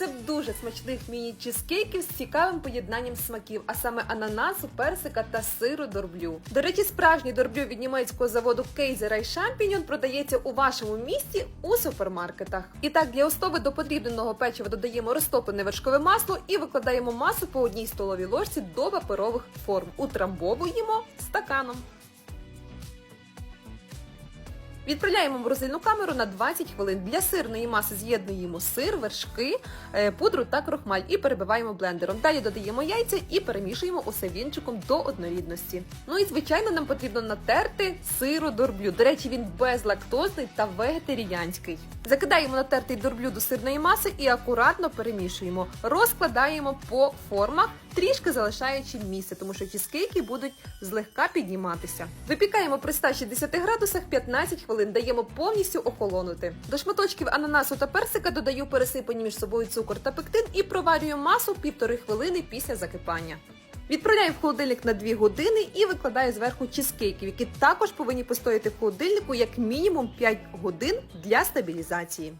рецепт дуже смачних міні-чизкейків з цікавим поєднанням смаків, а саме ананасу, персика та сиру дорблю. До речі, справжній дорблю від німецького заводу Кейзера і Шампіньон продається у вашому місті у супермаркетах. І так, для основи до потрібного печива додаємо розтоплене вершкове масло і викладаємо масу по одній столовій ложці до паперових форм. Утрамбовуємо стаканом. Відправляємо в морозильну камеру на 20 хвилин. Для сирної маси з'єднуємо сир, вершки, е, пудру та крохмаль і перебиваємо блендером. Далі додаємо яйця і перемішуємо усе вінчиком до однорідності. Ну і звичайно, нам потрібно натерти сиру дорблю. До речі, він безлактозний та вегетаріанський. Закидаємо натертий дорблю до сирної маси і акуратно перемішуємо. Розкладаємо по формах, трішки залишаючи місце, тому що чизкейки будуть злегка підніматися. Випікаємо при 160 градусах 15 хвилин, даємо повністю охолонути. До шматочків ананасу та персика додаю пересипані між собою цукор та пектин і проварюю масу півтори хвилини після закипання. Відправляю в холодильник на 2 години і викладаю зверху чизкейків, які також повинні постояти в холодильнику як мінімум 5 годин для стабілізації.